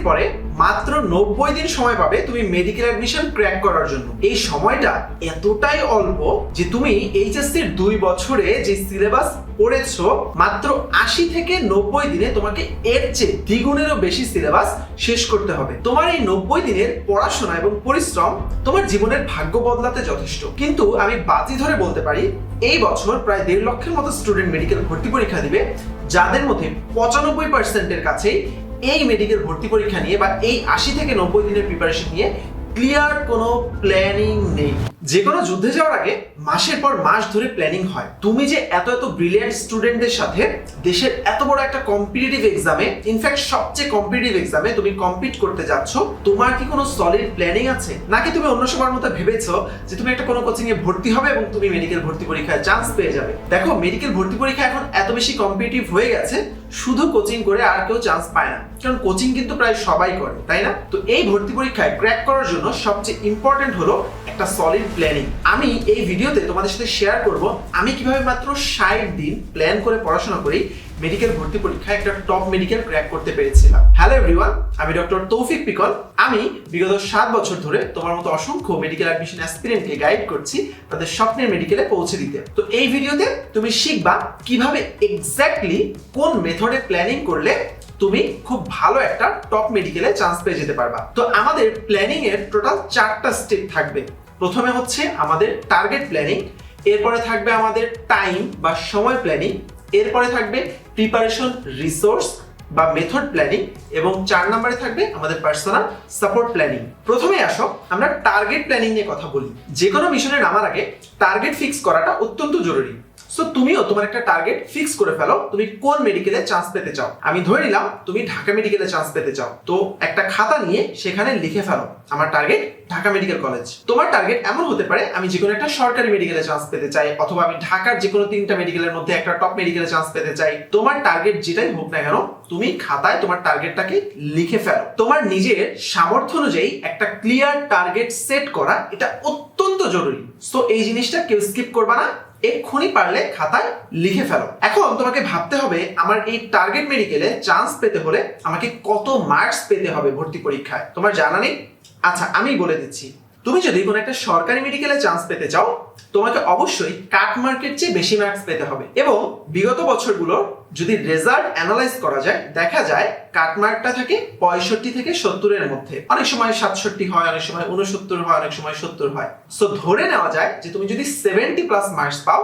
এইচএসসির পরে মাত্র নব্বই দিন সময় পাবে তুমি মেডিকেল অ্যাডমিশন ক্র্যাক করার জন্য। এই সময়টা এতটাই অল্প যে তুমি এইচএসসির দুই বছরে যে সিলেবাস মাত্র আশি থেকে নব্বই দিনে তোমাকে এর চেয়ে দ্বিগুণেরও বেশি সিলেবাস শেষ করতে হবে। তোমার এই নব্বই দিনের পড়াশোনা এবং পরিশ্রম তোমার জীবনের ভাগ্য বদলাতে যথেষ্ট। কিন্তু আমি বাজি ধরে বলতে পারি, এই বছর প্রায় দেড় লক্ষের মতো স্টুডেন্ট মেডিকেল ভর্তি পরীক্ষা দিবে, যাদের মধ্যে পঁচানব্বই পার্সেন্টের কাছেই এই মেডিকেল ভর্তি পরীক্ষা নিয়ে বা এই আশি থেকে নব্বই দিনের প্রিপারেশন নিয়ে ক্লিয়ার কোনো প্ল্যানিং নেই। যে কোনো যুদ্ধে যাওয়ার আগে মাসের পর মাস ধরে প্ল্যানিং হয়। তুমি যে এত এত ব্রিলিয়ান্ট স্টুডেন্টদের সাথে দেশের এত বড় একটা কম্পিটিটিভ এক্সামে ইনফ্যাক্ট সবচেয়ে কম্পিটিটিভ এক্সামে তুমি কম্পিট করতে যাচ্ছ, তোমার কি কোনো সলিড প্ল্যানিং আছে? নাকি তুমি অন্য সবার মতো ভেবেছো যে তুমি একটা কোনো কোচিং এ ভর্তি হবে এবং তুমি মেডিকেল ভর্তি পরীক্ষায় চান্স পেয়ে যাবে? দেখো মেডিকেল ভর্তি পরীক্ষা এখন এত বেশি কম্পিটিটিভ হয়ে গেছে, শুধু কোচিং করে আর কেউ চান্স পায় না। কারণ কোচিং কিন্তু প্রায় সবাই করে, তাই না? তো এই ভর্তি পরীক্ষায় ক্র্যাক করার জন্য সবচেয়ে ইম্পর্টেন্ট হলো একটা সলিড প্ল্যানিং আমি এই ভিডিওতে তোমাদের সাথে শেয়ার করব আমি কীভাবে মাত্র ষাট দিন প্ল্যান করে পড়াশোনা করি মেডিকেল ভর্তি পরীক্ষায় একটা টপ মেডিকেল ক্র্যাক করতে পেরেছিলাম। হ্যালো এভরিওয়ান আমি ডক্টর তৌফিক পিকল। আমি বিগত সাত বছর ধরে তোমার মতো অসংখ্য মেডিকেল অ্যাডমিশন অ্যাসপিরেন্টকে গাইড করছি তাদের স্বপ্নের মেডিকেলে পৌঁছে দিতে। তো এই ভিডিওতে তুমি শিখবা কীভাবে এক্স্যাক্টলি কোন মেথডে প্ল্যানিং করলে তুমি খুব ভালো একটা টপ মেডিকেলে চান্স পেয়ে যেতে পারবা। তো আমাদের প্ল্যানিং এর টোটাল চারটা স্টেপ থাকবে। প্রথমে হচ্ছে আমাদের টার্গেট প্ল্যানিং এরপরে থাকবে আমাদের টাইম বা সময় প্ল্যানিং এরপরে থাকবে প্রিপারেশন রিসোর্স বা মেথড প্ল্যানিং এবং চার নম্বরে থাকবে আমাদের পার্সোনাল সাপোর্ট প্ল্যানিং প্রথমে আসো, আমরা টার্গেট প্ল্যানিং নিয়ে কথা বলি। যে কোনো মিশনে নামার আগে টার্গেট ফিক্স করাটা অত্যন্ত জরুরি। সো তুমিও তোমার একটা টার্গেট ফিক্স করে ফেলো, তুমি কোন মেডিকেলে চান্স পেতে চাও। আমি ধরে নিলাম, তুমি ঢাকা মেডিকেলে চান্স পেতে চাও। তো একটা খাতা নিয়ে সেখানে লিখে ফেলো, আমার টার্গেট ঢাকা মেডিকেল কলেজ তোমার টার্গেট এমন হতে পারে, আমি যে কোনো একটা সরকারি মেডিকেলে চান্স পেতে চাই, অথবা আমি ঢাকার যে কোনো তিনটা মেডিকেলের মধ্যে একটা টপ মেডিকেলে চান্স পেতে চাই। তোমার টার্গেট যেটাই হোক না কেন, তুমি খাতায় তোমার টার্গেটটাকে লিখে ফেলো। তোমার নিজের সামর্থ্য অনুযায়ী একটা ক্লিয়ার টার্গেট সেট করা, এটা অত্যন্ত জরুরি। সো এই জিনিসটা কেউ স্কিপ করবা না। এক্ষুনি পারলে খাতায় লিখে ফেলো। এখন তোমাকে ভাবতে হবে, আমার এই টার্গেট মেডিকেলে চান্স পেতে হলে আমাকে কত মার্কস পেতে হবে ভর্তি পরীক্ষায়। তোমার জানা নেই? আচ্ছা আমি বলে দিচ্ছি। তুমি যদি কোনো একটা সরকারি মেডিকেলে চান্স পেতে চাও, তোমাকে অবশ্যই কাট মার্কের চেয়ে বেশি মার্কস পেতে হবে। এবং বিগত বছরগুলোর যদি রেজাল্ট অ্যানালাইজ করা যায়, দেখা যায় কাট মার্কটা থাকে পঁয়ষট্টি থেকে সত্তরের মধ্যে। অনেক সময় সাতষট্টি হয়, অনেক সময় উনসত্তর হয়, অনেক সময় সত্তর হয়। সো ধরে নেওয়া যায় যে তুমি যদি সেভেন্টি প্লাস মার্কস পাও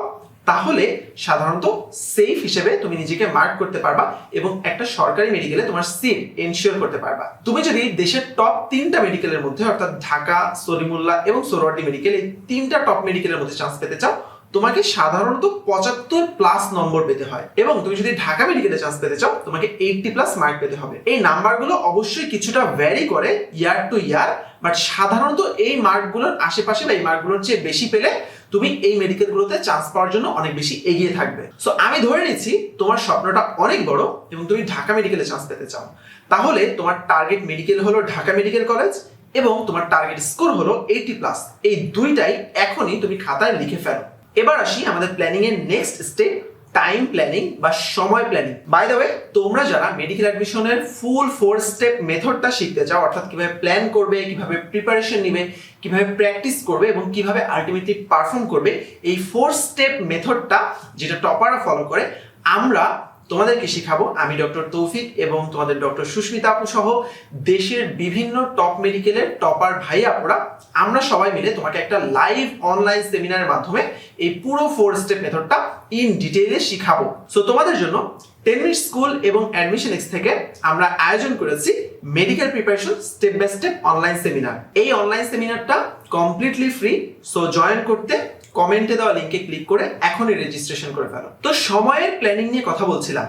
তাহলে সাধারণত সেফ হিসেবে তুমি নিজেকে মার্ক করতে পারবা এবং একটা সরকারি মেডিকেলে তোমার সিট এনশিওর করতে পারবা। তুমি যদি দেশের টপ তিনটা মেডিকেলের মধ্যে, অর্থাৎ ঢাকা সলিমুল্লাহ এবং সোরওয়ার্ডি মেডিকেল এই তিনটা টপ মেডিকেলের মধ্যে চান্স পেতে চাও, তোমাকে সাধারণত পঁচাত্তর প্লাস নম্বর পেতে হয় এবং তুমি যদি ঢাকা মেডিকেলে চান্স পেতে চাও, তোমাকে এইটটি প্লাস মার্ক পেতে হবে। এই নাম্বারগুলো অবশ্যই কিছুটা ভ্যারি করে ইয়ার টু ইয়ার বাট সাধারণত এই মার্কগুলোর আশেপাশে বা এই মার্কগুলোর চেয়ে বেশি পেলে তুমি এই মেডিকেলগুলোতে চান্স পাওয়ার জন্য অনেক বেশি এগিয়ে থাকবে। সো আমি ধরে নিচ্ছি তোমার স্বপ্নটা অনেক বড় এবং তুমি ঢাকা মেডিকেলে চান্স পেতে চাও। তাহলে তোমার টার্গেট মেডিকেল হলো ঢাকা মেডিকেল কলেজ এবং তোমার টার্গেট স্কোর হলো এইটি প্লাস এই দুইটাই এখনই তুমি খাতায় লিখে ফেলো। এবার আসি আমাদের প্ল্যানিং এর নেক্সট স্টেপ টাইম প্ল্যানিং বা সময় প্ল্যানিং বাই দ্য ওয়ে তোমরা যারা মেডিকেল অ্যাডমিশনের ফুল ফোর স্টেপ মেথডটা শিখতে চাও, অর্থাৎ কীভাবে প্ল্যান করবে, কীভাবে প্রিপারেশন নিবে, কীভাবে প্র্যাকটিস করবে এবং কীভাবে আলটিমেটলি পারফর্ম করবে, এই ফোর স্টেপ মেথডটা যেটা টপাররা ফলো করে, আমরা তোমাদেরকে শেখাবো। আমি ডক্টর তৌফিক এবং তোমাদের ডক্টর সুস্মিতা আপু সহ দেশের বিভিন্ন টপ মেডিকেলের টপার ভাই আপুরা আমরা সবাই মিলে তোমাকে একটা লাইভ অনলাইন সেমিনারের মাধ্যমে এই পুরো ফোর স্টেপ মেথডটা ইন ডিটেইলে শিখাবো। সো তোমাদের জন্য টেন মিনিট স্কুল এবং অ্যাডমিশন এক্স থেকে আমরা আয়োজন করেছি medical preparation step by step online seminar এই অনলাইন সেমিনারটা কমপ্লিটলি ফ্রি সো জয়েন করতে কমেন্টে দেওয়া লিঙ্কে ক্লিক করে এখনই রেজিস্ট্রেশন করে ফেলো। তো সময়ের প্ল্যানিং নিয়ে কথা বলছিলাম।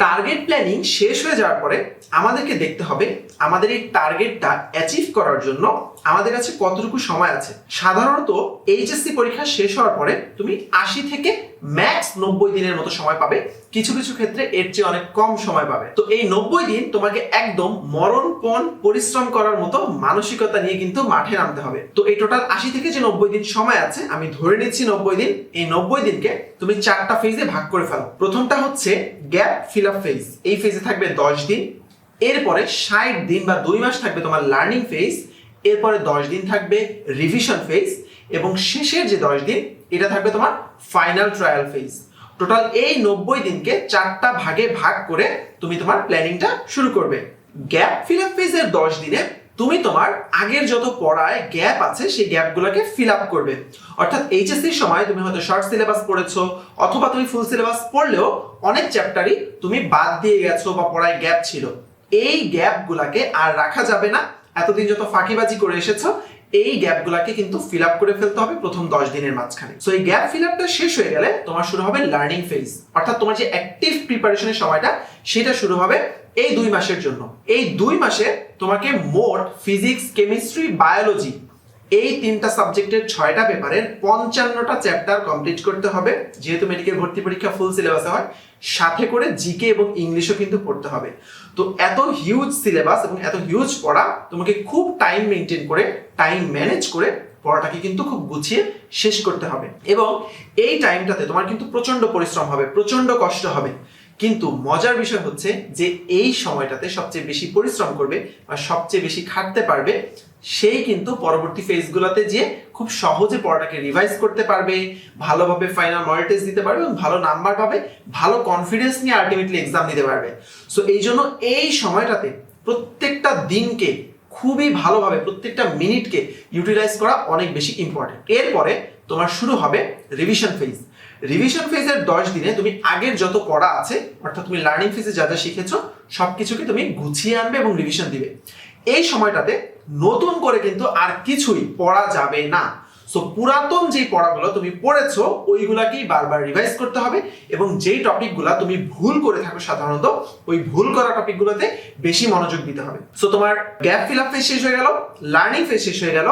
টার্গেট প্ল্যানিং শেষ হয়ে যাওয়ার পরে আমাদেরকে দেখতে হবে আমাদের এই টার্গেটটা অ্যাচিভ করার জন্য আমাদের কাছে কতটুকু সময় আছে? সাধারণত এইচএসসি পরীক্ষা শেষ হওয়ার পরে তুমি আশি থেকে ম্যাক্স নব্বই দিনের মতো সময় পাবে। কিছু কিছু ক্ষেত্রে এর চেয়ে অনেক কম সময় পাবে। তো এই নব্বই দিন তোমাকে একদম মরণপণ পরিশ্রম করার মতো মানসিকতা নিয়ে কিন্তু মাঠে নামতে হবে। তো এই টোটাল আশি থেকে যে নব্বই দিন সময় আছে, আমি ধরে নিচ্ছি নব্বই দিন। এই নব্বই দিনকে তুমি চারটা ফেজে ভাগ করে ফেলো। প্রথমটা হচ্ছে গ্যাপ ফিল আপ ফেজ এই ফেজে থাকবে দশ দিন। এরপরে ষাট দিন বা দুই মাস থাকবে তোমার লার্নিং ফেজ এরপরে দশ দিন থাকবে রিভিশন ফেজ এবং শেষের যে দশ দিন, এটা থাকবে তোমার ফাইনাল ট্রায়াল ফেজ টোটাল এই নব্বই দিনকে চারটা ভাগে ভাগ করে তুমি তোমার প্ল্যানিংটা শুরু করবে। গ্যাপ ফিল আপ ফেজের দশ দিনে তুমি তোমার আগের যত পড়ায় গ্যাপ আছে, সেই গ্যাপগুলোকে ফিল আপ করবে। অর্থাৎ এইচএসসির সময় তুমি হয়তো শর্ট সিলেবাস পড়েছো, অথবা তুমি ফুল সিলেবাস পড়লেও অনেক চ্যাপ্টারই তুমি বাদ দিয়ে গেছো বা পড়ায় গ্যাপ ছিল। এই গ্যাপগুলাকে আর রাখা যাবে না। এতদিন যত ফাঁকিবাজি করে এসেছ, এই গ্যাপগুলাকে কিন্তু ফিল আপ করে ফেলতে হবে প্রথম দশ দিনের মাঝখানে। সো এই গ্যাপ ফিল আপটা শেষ হয়ে গেলে তোমার শুরু হবে লার্নিং ফেজ অর্থাৎ তোমার যে অ্যাক্টিভ প্রিপারেশনের সময়টা, সেটা শুরু হবে এই দুই মাসের জন্য। এই দুই মাসে তোমাকে মোট ফিজিক্স কেমিস্ট্রি বায়োলজি এই তিনটা সাবজেক্টের ছয়টা পেপারের পঞ্চান্নটা চ্যাপ্টার কমপ্লিট করতে হবে। যেহেতু মেডিকেল ভর্তি পরীক্ষা ফুল সিলেবাসে হয় সাথে করে জিকে এবং ইংলিশও কিন্তু পড়তে হবে। তো এত হিউজ সিলেবাস এবং এত হিউজ পড়া, তোমাকে খুব টাইম মেনটেন করে টাইম ম্যানেজ করে পড়াটাকে কিন্তু খুব গুছিয়ে শেষ করতে হবে। এবং এই টাইমটাতে তোমার কিন্তু প্রচণ্ড পরিশ্রম হবে প্রচণ্ড কষ্ট হবে। কিন্তু মজার বিষয় হচ্ছে যে এই সময়টাতে সবচেয়ে বেশি পরিশ্রম করবে বা সবচেয়ে বেশি খাটতে পারবে সেই কিন্তু পরবর্তী ফেজগুলোতে যে খুব সহজে পড়াটাকে রিভাইজ করতে পারবে, ভালোভাবে ফাইনাল মডেল টেস্ট দিতে পারবে এবং ভালো নাম্বার পাবে, ভালো কনফিডেন্স নিয়ে আলটিমেটলি এক্সাম দিতে পারবে। সো এই জন্য এই সময়টাতে প্রত্যেকটা দিনকে খুবই ভালোভাবে, প্রত্যেকটা মিনিটকে ইউটিলাইজ করা অনেক বেশি ইম্পর্টেন্ট এরপরে তোমার শুরু হবে রিভিশন ফেজ রিভিশন ফেজের দশ দিনে তুমি আগের যত পড়া আছে, অর্থাৎ তুমি লার্নিং ফেজে যা যা শিখেছো সব কিছুকে তুমি গুছিয়ে আনবে এবং রিভিশন দিবে। এই সময়টাতে নতুন করে কিন্তু আর কিছুই পড়া যাবে না। সো পুরাতন যে পড়াগুলো তুমি পড়েছো, ওইগুলাকেই বারবার রিভাইজ করতে হবে এবং যেই টপিকগুলা তুমি ভুল করে থাকো সাধারণত, ওই ভুল করা টপিকগুলোতে বেশি মনোযোগ দিতে হবে। সো তোমার গ্যাপ ফিল আপ ফেজ শেষ হয়ে গেল লার্নিং ফেজ শেষ হয়ে গেল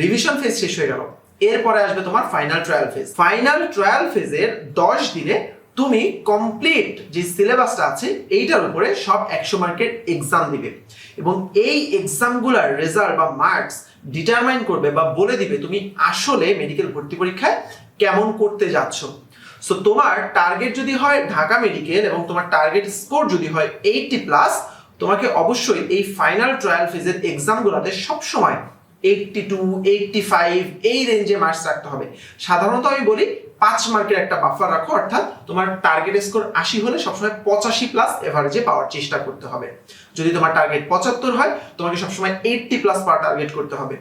রিভিশন ফেজ শেষ হয়ে গেল। এরপরে আসবে তোমার final trial phase final trial ফেজের দশ দিনে তুমি কমপ্লিট যে সিলেবাসটা আছে, এইটার উপরে সব একশো মার্কের এক্সাম দিবে। এবং এই এক্সামগুলোর রেজাল্ট বা মার্কস ডিটারমাইন করবে বা বলে দিবে তুমি আসলে মেডিকেল ভর্তি পরীক্ষায় কেমন করতে যাচ্ছ। সো তোমার টার্গেট যদি হয় ঢাকা মেডিকেল এবং তোমার টার্গেট স্কোর যদি হয় এইটটি প্লাস তোমাকে অবশ্যই এই ফাইনাল ট্রায়াল ফেজের এক্সামগুলোতে সবসময় এইটটি টু এইটটি ফাইভ এই রেঞ্জে মার্কস রাখতে হবে। সাধারণত আমি বলি পাঁচ মার্কের একটা বাফার রাখো, অর্থাৎ তোমার টার্গেট স্কোর আশি হলে সবসময় পঁচাশি প্লাস এভারেজে পাওয়ার চেষ্টা করতে হবে। যদি তোমার টার্গেট পঁচাত্তর হয়, তোমাকে সবসময় এইটটি প্লাস পাওয়ার টার্গেট করতে হবে।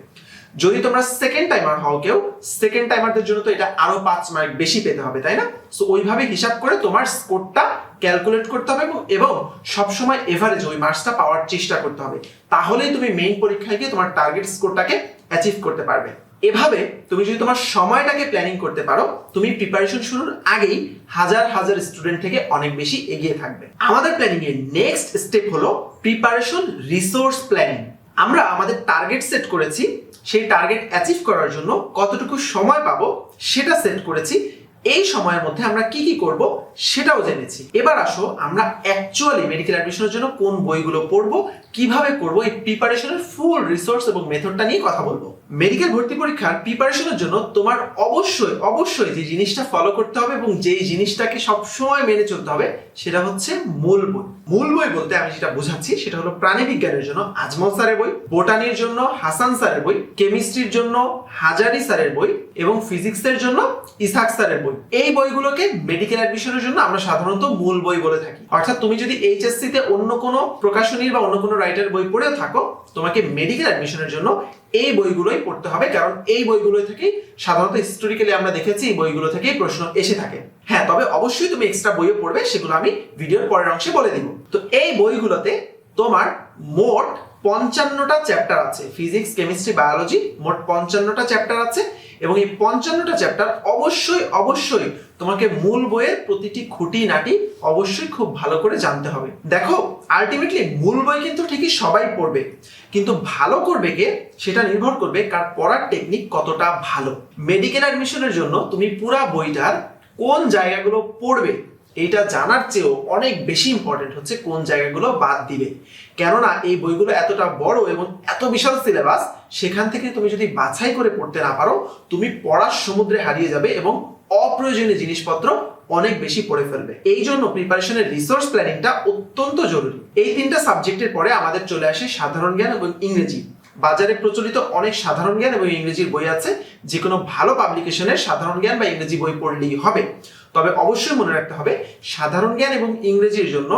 যদি তোমরা সেকেন্ড টাইমার হও কেউ সেকেন্ড টাইমারদের জন্য তো এটা আরও পাঁচ মার্ক বেশি পেতে হবে, তাই না? সো ওইভাবে হিসাব করে তোমার স্কোরটা ক্যালকুলেট করতে হবে এবং- সবসময় এভারেজ ওই মার্কসটা পাওয়ার চেষ্টা করতে হবে। তাহলেই তুমি মেইন পরীক্ষায় গিয়ে তোমার টার্গেট স্কোরটাকে অ্যাচিভ করতে পারবে। এভাবে তুমি যদি তোমার সময়টাকে প্ল্যানিং করতে পারো, তুমি প্রিপারেশন শুরুর আগেই হাজার হাজার স্টুডেন্ট থেকে অনেক বেশি এগিয়ে থাকবে। আমাদের প্ল্যানিং এর নেক্সট স্টেপ হলো প্রিপারেশন রিসোর্স প্ল্যানিং আমরা আমাদের টার্গেট সেট করেছি, সেই টার্গেট অ্যাচিভ করার জন্য কতটুকু সময় পাবো সেটা সেট করেছি। এই সময়ের মধ্যে আমরা কি কি করব সেটাও জেনেছি। এবার আসো, আমরা অ্যাকচুয়ালি মেডিকেল অ্যাডমিশনের জন্য কোন বইগুলো পড়ব, কীভাবে করব, এই প্রিপারেশনের ফুল রিসোর্স এবং মেথডটা নিয়ে কথা বলব। মেডিকেল ভর্তি পরীক্ষার প্রিপারেশনের জন্য তোমার অবশ্যই অবশ্যই যে জিনিসটা ফলো করতে হবে এবং যেই জিনিসটাকে সবসময় মেনে চলতে হবে, সেটা হচ্ছে মূল বই। মূল বই বলতে আমি যেটা বোঝাচ্ছি, সেটা হলো প্রাণী বিজ্ঞানের জন্য আজমল স্যারের বই, বোটানির জন্য হাসান স্যারের বই, কেমিস্ট্রির জন্য হাজারি স্যারের বই এবং ফিজিক্সের জন্য ইসাক স্যারের বই। এই বইগুলোকে মেডিকেল অ্যাডমিশনের জন্য আমরা সাধারণত মূল বই বলে থাকি। অর্থাৎ তুমি যদি এইচএসসি তে অন্য কোনো প্রকাশনীর বা অন্য কোনো রাইটার বই পড়েও থাকো, তোমাকে মেডিকেল অ্যাডমিশনের জন্য এই বইগুলোই পড়তে হবে, কারণ এই বইগুলো থেকেই সাধারণত হিস্টোরিক্যালি আমরা দেখেছি এই বইগুলো থেকেই প্রশ্ন এসে থাকে। হ্যাঁ তবে অবশ্যই তুমি এক্সট্রা বইও পড়বে, সেগুলো আমি ভিডিওর পরের অংশে বলে দিব। তো এই বইগুলোতে তোমার মোট পঞ্চান্নটা চ্যাপ্টার আছে ফিজিক্স কেমিস্ট্রি বায়োলজি মোট পঞ্চান্নটা চ্যাপ্টার আছে, এবং এই পঞ্চান্নটা চ্যাপ্টার অবশ্যই অবশ্যই তোমাকে মূল বইয়ের প্রতিটি খুঁটি নাটি অবশ্যই খুব ভালো করে জানতে হবে। দেখো আলটিমেটলি মূল বই কিন্তু ঠিকই সবাই পড়বে, কিন্তু ভালো করবে কে সেটা নির্ভর করবে কার পড়ার টেকনিক কতটা ভালো। মেডিকেল অ্যাডমিশনের জন্য তুমি পুরা বইটার কোন জায়গাগুলো পড়বে এইটা জানার চেয়েও অনেক বেশি ইম্পর্টেন্ট হচ্ছে কোন জায়গাগুলো বাদ দিবে। কেননা এই বইগুলো এতটা বড় এবং এত বিশাল সিলেবাস সেখান থেকে তুমি যদি বাছাই করে পড়তে না পারো, তুমি পড়ার সমুদ্রে হারিয়ে যাবে এবং অপ্রয়োজনীয় জিনিসপত্র অনেক বেশি পড়ে ফেলবে। এই জন্য প্রিপারেশনের রিসোর্স প্ল্যানিংটা অত্যন্ত জরুরি। এই তিনটা সাবজেক্টের পরে আমাদের চলে আসে সাধারণ জ্ঞান এবং ইংরেজি। বাজারে প্রচলিত অনেক সাধারণ জ্ঞান এবং ইংরেজির বই আছে যে কোনো ভালো পাবলিকেশনের সাধারণ জ্ঞান বা ইংরেজি বই পড়লেই হবে। তবে অবশ্যই মনে রাখতে হবে, সাধারণ জ্ঞান এবং ইংরেজির জন্য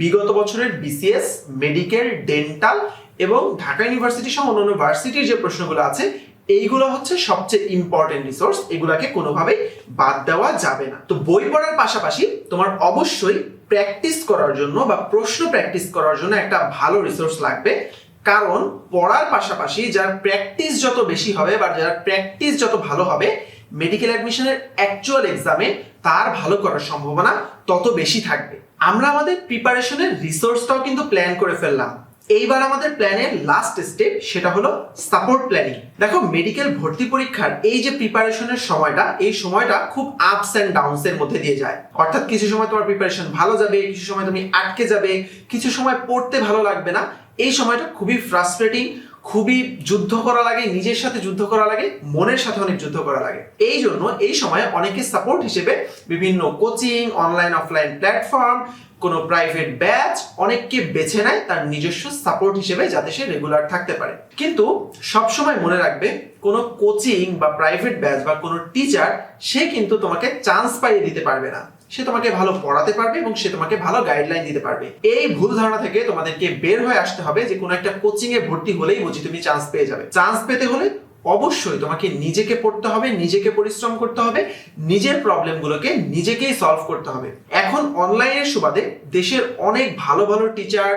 বিগত বছরের বিসিএস মেডিকেল ডেন্টাল এবং ঢাকা ইউনিভার্সিটি সহ অন্যান্য ভার্সিটির যে প্রশ্নগুলো আছে এইগুলো হচ্ছে সবচেয়ে ইম্পর্টেন্ট রিসোর্স এগুলাকে কোনোভাবেই বাদ দেওয়া যাবে না। তো বই পড়ার পাশাপাশি তোমার অবশ্যই প্র্যাকটিস করার জন্য বা প্রশ্ন প্র্যাকটিস করার জন্য একটা ভালো রিসোর্স লাগবে। কারণ পড়ার পাশাপাশি যার প্র্যাকটিস যত বেশি হবে বা যার প্র্যাকটিস যত ভালো হবে মেডিকেল অ্যাডমিশনের অ্যাকচুয়াল এক্সামে তার ভালো করার সম্ভাবনা তত বেশি থাকবে। আমরা আমাদের প্রিপারেশনের রিসোর্সটাও কিন্তু প্ল্যান করে ফেললাম। এইবার আমাদের প্ল্যানের লাস্ট স্টেপ সেটা হলো সাপোর্ট প্ল্যানিং দেখো মেডিকেল ভর্তি পরীক্ষার এই যে প্রিপারেশনের সময়টা, এই সময়টা খুব আপস অ্যান্ড ডাউনস এর মধ্যে দিয়ে যায়। অর্থাৎ কিছু সময় তোমার প্রিপারেশন ভালো যাবে, কিছু সময় তুমি আটকে যাবে, কিছু সময় পড়তে ভালো লাগবে না। এই সময়টা খুবই ফ্রাস্ট্রেটিং খুবই যুদ্ধ করা লাগে, নিজের সাথে যুদ্ধ করা লাগে, মনের সাথে অনেক যুদ্ধ করা লাগে। এই জন্য এই সময় অনেকে সাপোর্ট হিসেবে বিভিন্ন কোচিং অনলাইন অফলাইন প্ল্যাটফর্ম কোনো প্রাইভেট ব্যাচ অনেককে বেছে নেয় তার নিজস্ব সাপোর্ট হিসেবে যাতে সে রেগুলার থাকতে পারে। কিন্তু সবসময় মনে রাখবে, কোনো কোচিং বা প্রাইভেট ব্যাচ বা কোনো টিচার সে কিন্তু তোমাকে চান্স পাইয়ে দিতে পারবে না। সে তোমাকে ভালো পড়াতে পারবে এবং সে তোমাকে ভালো গাইডলাইন দিতে পারবে। এই ভুল ধারণা থেকে তোমাদেরকে বের হয়ে আসতে হবে যে কোনো একটা কোচিং এ ভর্তি হলেই বুঝি তুমি চান্স পেয়ে যাবে। চান্স পেতে হলে অবশ্যই তোমাকে নিজেকে পড়তে হবে, নিজেকে পরিশ্রম করতে হবে, নিজের প্রবলেমগুলোকে নিজেকেই সলভ করতে হবে। এখন অনলাইনের সুবাদে দেশের অনেক ভালো ভালো টিচার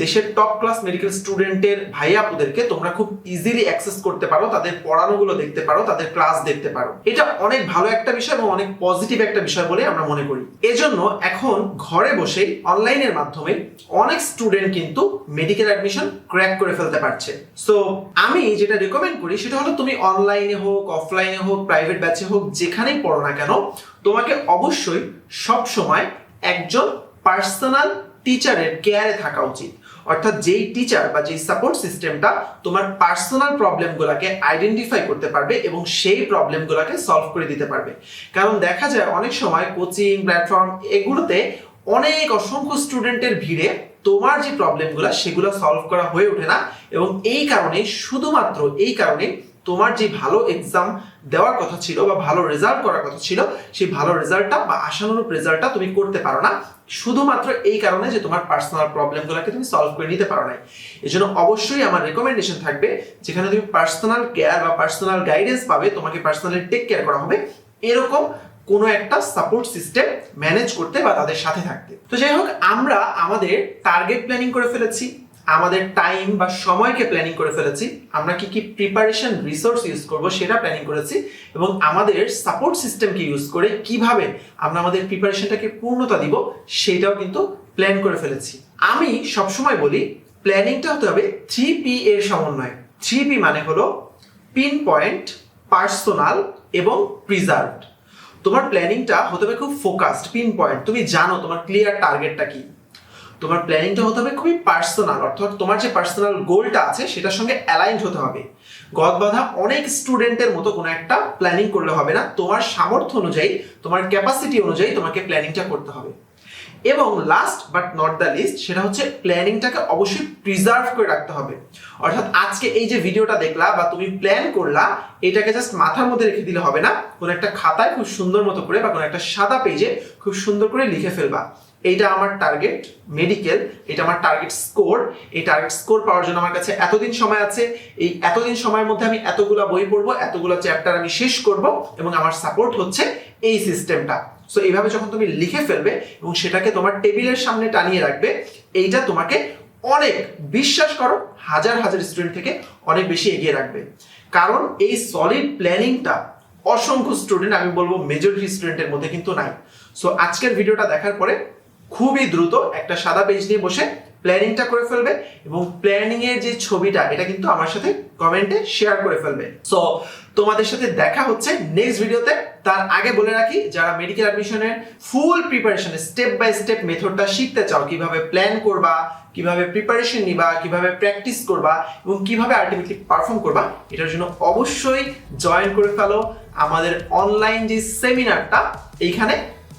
দেশের টপ ক্লাস মেডিকেল স্টুডেন্টের ভাইয়াপুদেরকে তোমরা খুব ইজিলি অ্যাক্সেস করতে পারো, তাদের পড়ানোগুলো দেখতে পারো, তাদের ক্লাস দেখতে পারো। এটা অনেক ভালো একটা বিষয় এবং অনেক পজিটিভ একটা বিষয় বলে আমরা মনে করি। এজন্য এখন ঘরে বসে অনলাইনের মাধ্যমে অনেক স্টুডেন্ট কিন্তু মেডিকেল অ্যাডমিশন ক্র্যাক করে ফেলতে পারছে। সো আমি যেটা রেকমেন্ড করি সেটা হলো তুমি অনলাইনে হোক অফলাইনে হোক প্রাইভেট ব্যাচে হোক, যেখানেই পড়ো না কেন, তোমাকে অবশ্যই সব সময় একজন পার্সোনাল টিচারের কেয়ারে থাকা উচিত। অর্থাৎ যেই টিচার বা যেই সাপোর্ট সিস্টেমটা তোমার পার্সোনাল প্রবলেমগুলোকে আইডেন্টিফাই করতে পারবে এবং সেই প্রবলেমগুলোকে সলভ করে দিতে পারবে। কারণ দেখা যায় অনেক সময় কোচিং প্ল্যাটফর্ম এগুলোতে অনেক অসংখ্য স্টুডেন্টের ভিড়ে তোমার যে প্রবলেমগুলো সেগুলো সলভ করা হয়ে ওঠে না এবং এই কারণে শুধুমাত্র এই কারণে তোমার যে ভালো এক্সাম দেওয়ার কথা ছিল বা ভালো রেজাল্ট করার কথা ছিল, সেই ভালো রেজাল্টটা বা আশানুরূপ রেজাল্টটা তুমি করতে পারো না। শুধুমাত্র এই কারণে যে তোমার পার্সোনাল প্রবলেমগুলোকে তুমি সলভ করে নিতে পারো না এই জন্য অবশ্যই আমার রেকমেন্ডেশন থাকবে, যেখানে তুমি পার্সোনাল কেয়ার বা পার্সোনাল গাইডেন্স পাবে, তোমাকে পার্সোনালি টেক কেয়ার করা হবে। এরকম কোনো একটা সাপোর্ট সিস্টেম ম্যানেজ করতে বা তাদের সাথে থাকতে। তো যাই হোক, আমরা আমাদের টার্গেট প্ল্যানিং করে ফেলেছি। আমাদের টাইম বা সময়কে প্ল্যানিং করে ফেলেছি। আমরা কি কি প্রিপারেশন রিসোর্স ইউজ করব সেটা প্ল্যানিং করেছি এবং আমাদের সাপোর্ট সিস্টেমকে ইউজ করে কীভাবে আমরা আমাদের প্রিপারেশনটাকে পূর্ণতা দিব সেটাও কিন্তু প্ল্যান করে ফেলেছি। আমি সবসময় বলি প্ল্যানিংটা হতে হবে থ্রি পি এর সমন্বয়। থ্রি পি মানে হলো পিন পয়েন্ট পার্সোনাল এবং প্রিজার্ভড তোমার প্ল্যানিংটা হতে হবে খুব ফোকাসড পিন পয়েন্ট তুমি জানো তোমার ক্লিয়ার টার্গেটটা কি। তোমার প্ল্যানিংটা হতে হবে খুবই পার্সোনাল অর্থাৎ তোমার যে পার্সোনাল গোলটা আছে, সেটার সঙ্গে অ্যালাইন্ড হতে হবে। গদ বাঁধা অনেক স্টুডেন্টের মতো কোনো একটা প্ল্যানিং করলে হবে না। তোমার সামর্থ্য অনুযায়ী, তোমার ক্যাপাসিটি অনুযায়ী তোমাকে প্ল্যানিংটা করতে হবে। এবং last but not the least সেটা হচ্ছে প্ল্যানিংটাকে অবশ্যই প্রিজার্ভ করে রাখতে হবে। অর্থাৎ আজকে এই যে ভিডিওটা দেখলা বা তুমি প্ল্যান করলা, এটাকে জাস্ট মাথার মধ্যে রেখে দিলে হবে না। কোনো একটা খাতায় খুব সুন্দর মতো করে বা কোনো একটা সাদা পেজে খুব সুন্দর করে লিখে ফেলবা। এইটা আমার টার্গেট মেডিকেল এটা আমার টার্গেট স্কোর এই টার্গেট স্কোর পাওয়ার জন্য আমার কাছে এতদিন সময় আছে, এই এতদিন সময়ের মধ্যে আমি এতগুলা বই পড়ব, এতগুলো চ্যাপ্টার আমি শেষ করব এবং আমার সাপোর্ট হচ্ছে এই সিস্টেমটা সো এইভাবে যখন তুমি লিখে ফেলবে এবং সেটাকে তোমার টেবিলের সামনে টানিয়ে রাখবে, এইটা তোমাকে অনেক, বিশ্বাস করো, হাজার হাজার স্টুডেন্ট থেকে অনেক বেশি এগিয়ে রাখবে। কারণ এই সলিড প্ল্যানিংটা অসংখ্য স্টুডেন্ট আমি বলব মেজরিটি স্টুডেন্টের মধ্যে কিন্তু নাই। সো আজকের ভিডিওটা দেখার পরে খুবই দ্রুত একটা সাদা পেজ নিয়ে বসে প্ল্যানিংটা করে ফেলবে এবং প্ল্যানিং এর যে ছবিটা, এটা কিন্তু আমার সাথে কমেন্টে শেয়ার করে ফেলবে। সো তোমাদের সাথে দেখা হচ্ছে নেক্সট ভিডিওতে তার আগে বলে রাখি, যারা মেডিকেল অ্যাডমিশনের full preparation step by step মেথডটা শিখতে চাও, কীভাবে প্ল্যান করবা, কীভাবে প্রিপারেশন নিবা, কীভাবে প্র্যাকটিস করবা এবং কীভাবে আলটিমেটলি পারফর্ম করবা, এটার জন্য অবশ্যই জয়েন করে ফেলো। আমাদের অনলাইন যে সেমিনারটা এইখানে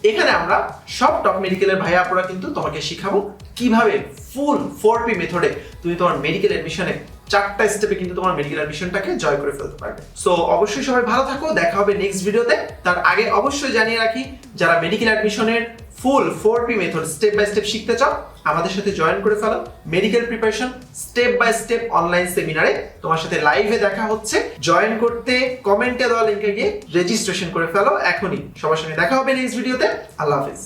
এখানে আমরা সব টপ মেডিকেলের ভাইয়া আপনারা কিন্তু তোমাকে শিখাবো কীভাবে ফুল ফোর পি মেথডে তুমি তোমার মেডিকেল এডমিশনে চারটা স্টেপে কিন্তু তোমার মেডিকেল এডমিশনটাকে জয় করে ফেলতে পারবে। সো অবশ্যই সবাই ভালো থাকো, দেখা হবে নেক্সট ভিডিওতে তার আগে অবশ্যই জানিয়ে রাখি, যারা মেডিকেল অ্যাডমিশনের full four P method step by step শিখতে চাও, আমাদের সাথে জয়েন করে ফেলো। Medical preparation step by step online সেমিনারে তোমার সাথে লাইভে দেখা হচ্ছে। জয়েন করতে কমেন্টে দেওয়া লিঙ্কে গিয়ে রেজিস্ট্রেশন করে ফেলো এখনই। সবার সঙ্গে দেখা হবে নেক্সট ভিডিওতে আল্লাহ হাফিজ।